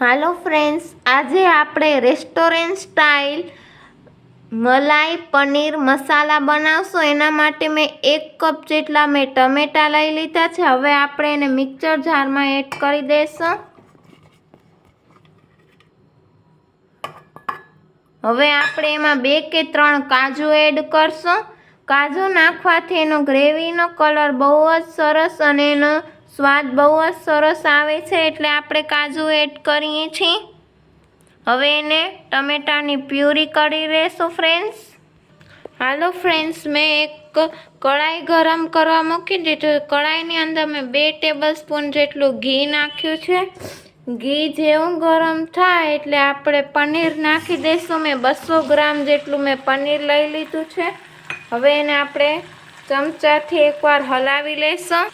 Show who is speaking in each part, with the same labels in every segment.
Speaker 1: હાલો friends આજે આપણે restaurant style મલાઈ પનીર મસાલા બનાવશું. એના માટે મેં એક કપ જેટલા મેં ટમેટાં લઈ લીધા છે. હવે આપણે એને મિક્સર જારમાં એડ કરી દઈશું. હવે આપણે એમાં બે કે ત્રણ કાજુ એડ કરશું. કાજુ નાખવાથી એનો ગ્રેવીનો કલર બહુ જ સરસ અને એનો સ્વાદ બહુ જ સરસ આવે છે એટલે આપણે કાજુ એડ કરીએ છીએ. હવે એને ટમેટાની પ્યુરી કરી લેશું ફ્રેન્ડ્સ. હાલો ફ્રેન્ડ્સ, મેં એક કઢાઈ ગરમ કરવા મૂકી દીધું. કઢાઈની અંદર મેં બે ટેબલ સ્પૂન જેટલું ઘી નાખ્યું છે. ઘી જેવું ગરમ થાય એટલે આપણે પનીર નાખી દઈશું મેં બસો ગ્રામ જેટલું મેં પનીર લઈ લીધું છે. હવે એને આપણે ચમચાથી એકવાર હલાવી લઈશું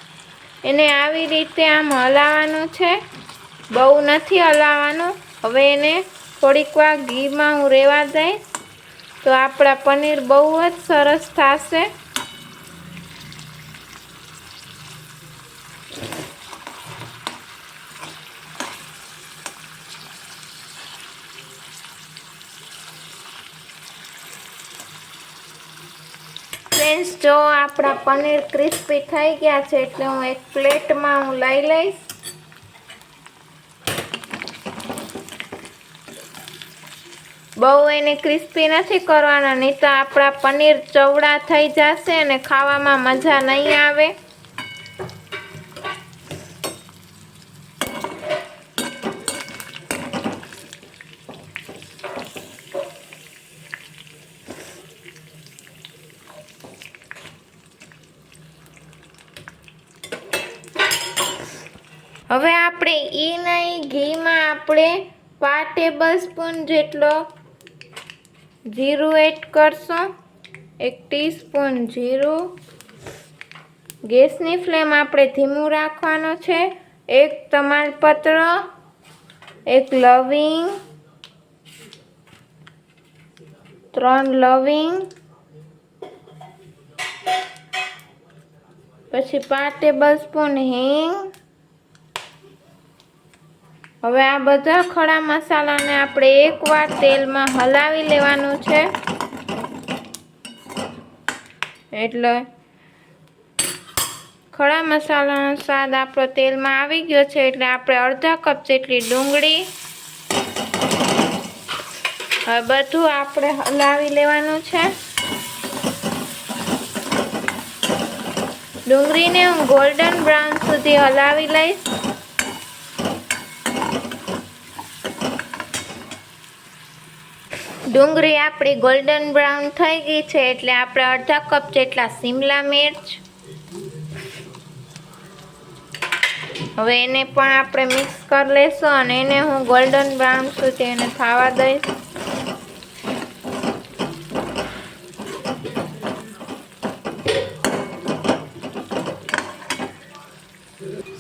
Speaker 1: એને આવી રીતે આમ હલાવવાનું છે. બહુ નથી હલાવવાનું. હવે એને થોડીક વાર ઘીમાં હું રહેવા દઈશ. તો આપણા પનીર બહુ જ સરસ થશે. ફ્રેન્ડ્સ, જો આપણા પનીર ક્રિસ્પી થઈ ગયા છે, એટલે હું એક પ્લેટમાં હું લઈ લઈશ. બહુ એને ક્રિસ્પી નથી કરવાના, નહીં તો આપણા પનીર ચવડા થઈ જશે અને ખાવામાં મજા નહીં આવે. હવે આપણે એ નહીં, ઘીમાં આપણે પા ટેબલ સ્પૂન જેટલો જીરું એડ કરશું, એક ટીસ્પૂન જીરું. ગેસની ફ્લેમ આપણે ધીમું રાખવાનો છે, એક તમાલપત્ર, એક લવિંગ, ત્રણ લવિંગ, પછી પાંચ ટેબલ સ્પૂન હિંગ હવે આ બધા ખડા મસાલાને આપણે એકવાર તેલમાં હલાવી લેવાનું છે. એટલે ખડા મસાલાનો સ્વાદ આપણો તેલમાં આવી ગયો છે, એટલે આપણે અડધા કપ જેટલી ડુંગળી હવે બધું આપણે હલાવી લેવાનું છે. ડુંગળીને હું ગોલ્ડન બ્રાઉન સુધી હલાવી લઈશ. ડુંગળી આપણી ગોલ્ડન બ્રાઉન થઈ ગઈ છે એટલે આપણે અડધા કપ જેટલા શિમલા મિર્ચ. હવે એને પણ આપણે મિક્સ કરી લેશું અને એને હું ગોલ્ડન બ્રાઉન સુધી એને ખાવા દઈશ.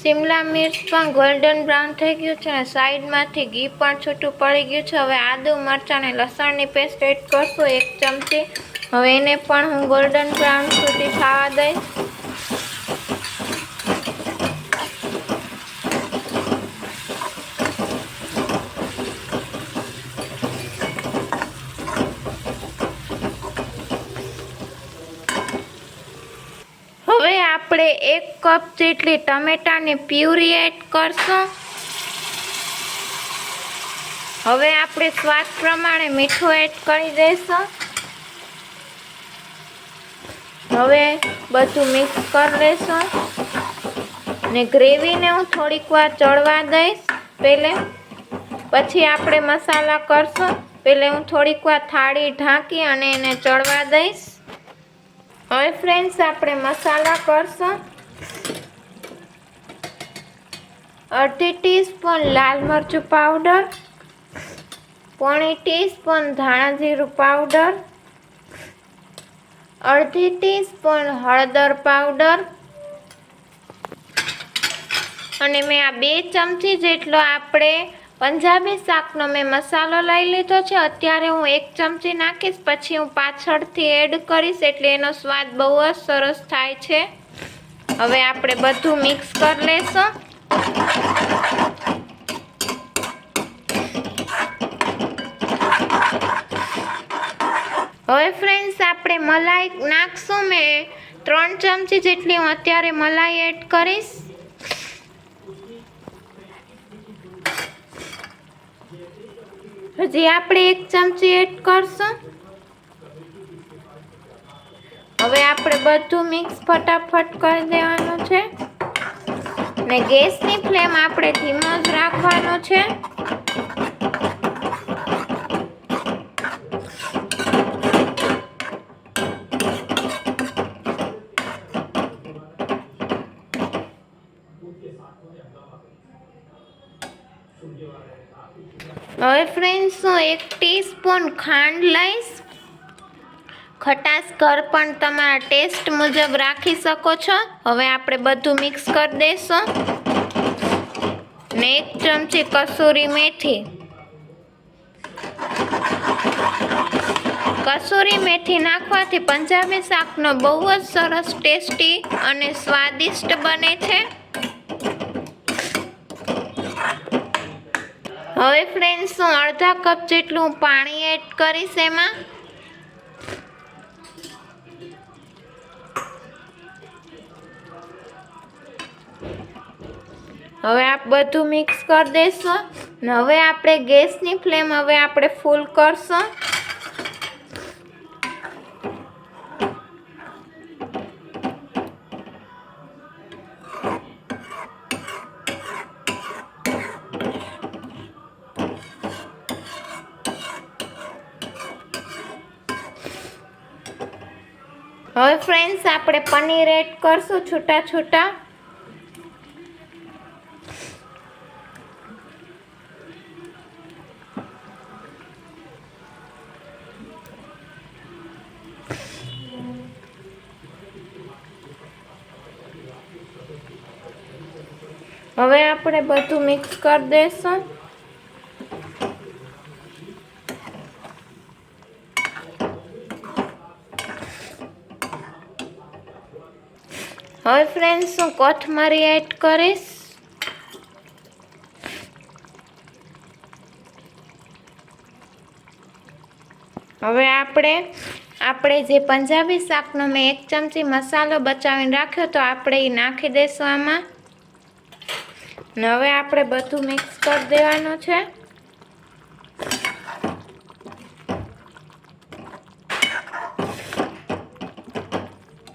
Speaker 1: શિમલા મિર્ચ પણ ગોલ્ડન બ્રાઉન થઈ ગયું છે અને સાઈડમાંથી ઘી પણ છૂટું પડી ગયું છે. હવે આદુ મરચાં અને લસણની પેસ્ટ એડ કરશું એક ચમચી. હવે એને પણ હું ગોલ્ડન બ્રાઉન સુધી ખાવા દઈશ હવે આપણે એક કપ જેટલી ટમેટાને પ્યુરી એડ કરશું. હવે આપણે સ્વાદ પ્રમાણે મીઠું એડ કરી દઈશું. હવે બધું મિક્સ કરી લઈશું ને ગ્રેવીને હું થોડીક વાર ચડવા દઈશ. પહેલે પછી આપણે મસાલા કરશું. પહેલે હું થોડીક વાર થાળી ઢાંકી અને એને ચડવા દઈશ. હવે ફ્રેન્ડ્સ આપણે મસાલા કરશું. અડધી ટીસ્પૂન લાલ મરચું પાવડર પોણી ટીસ્પૂન ધાણા જીરું પાવડર અડધી ટીસ્પૂન હળદર પાવડર અને મેં આ બે ચમચી જેટલો આપણે પંજાબી શાકનો મેં મસાલો લઈ લીધો છે. અત્યારે હું એક ચમચી નાખીશ, પછી હું પાછળથી એડ કરીશ એટલે એનો સ્વાદ બહુ જ સરસ થાય છે. હવે આપણે બધું મિક્સ કરી લેશું. હવે ફ્રેન્ડ્સ આપણે મલાઈ નાખશું. મેં ત્રણ ચમચી જેટલી હું અત્યારે મલાઈ એડ કરીશ. હજી આપણે એક ચમચી એડ કરશું. હવે આપણે બધું મિક્સ ફટાફટ કરી દેવાનું છે. ને ગેસની ફ્લેમ આપણે ધીમો જ રાખવાનો છે હવે ફ્રેન્ડ્સ એક ટીસ્પૂન ખાંડ લઈશ. ખટાશ ઘર પણ તમારા ટેસ્ટ મુજબ રાખી શકો છો. હવે આપણે બધું મિક્સ કરી દઈશું ને એક ચમચી કસૂરી મેથી. કસૂરી મેથી નાખવાથી પંજાબી શાકનો બહુ જ સરસ ટેસ્ટી અને સ્વાદિષ્ટ બને છે. હવે ફ્રેન્ડ્સ હું અડધા કપ જેટલું પાણી એડ કરીશ એમાં. હવે આપ બધું મિક્સ કરી દઈશું હવે આપણે ગેસની ફ્લેમ હવે આપણે ફૂલ કરશું. હવે ફ્રેન્ડ્સ આપણે પનીર એડ કરશું છૂટા છૂટા. હવે આપણે બધું મિક્સ કરી દઈશું. હવે ફ્રેન્ડ્સ હું કોથમરી એડ કરીશ. હવે આપણે આપણે જે પંજાબી શાકનો મેં એક ચમચી મસાલો બચાવીને રાખ્યો તો આપણે એ નાખી દઈશું આમાં. ને હવે આપણે બધું મિક્સ કરી દેવાનું છે.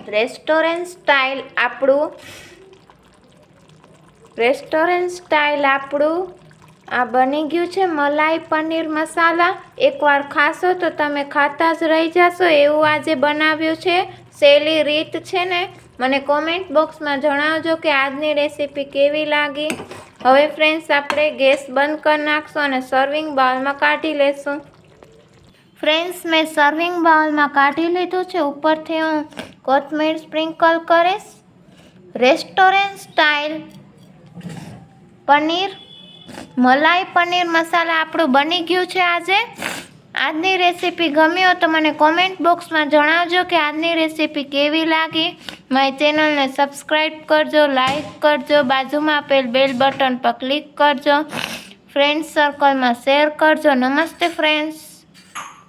Speaker 1: રેસ્ટોરન્ટ સ્ટાઇલ આપણું. રેસ્ટોરન્ટ સ્ટાઇલ આપણું. આ બની ગયું છે મલાઈ પનીર મસાલા. એકવાર ખાશો તો તમે ખાતા જ રહી જશો એવું આજે બનાવ્યું છે. સહેલી રીત છે ને? મને કોમેન્ટ બોક્સમાં જણાવજો કે આજની રેસીપી કેવી લાગી. હવે ફ્રેન્ડ્સ આપણે ગેસ બંધ કરી નાખશું અને સર્વિંગ બાઉલમાં કાઢી લેશું. ફ્રેન્ડ્સ મેં સર્વિંગ બાઉલમાં કાઢી લીધું છે. ઉપરથી હું કોથમીર સ્પ્રિંકલ કરીશ. રેસ્ટોરન્ટ સ્ટાઇલ પનીર, મલાઈ પનીર મસાલા આપણું બની ગયું છે આજે. આજની રેસીપી ગમી હોય તો મને કોમેન્ટ બોક્સમાં જણાવજો કે આજની રેસીપી કેવી લાગી. મારી ચેનલને સબસ્ક્રાઈબ કરજો લાઈક કરજો, બાજુમાં આપેલ બેલ બટન પર ક્લિક કરજો. ફ્રેન્ડ્સ સર્કલમાં શેર કરજો. નમસ્તે ફ્રેન્ડ્સ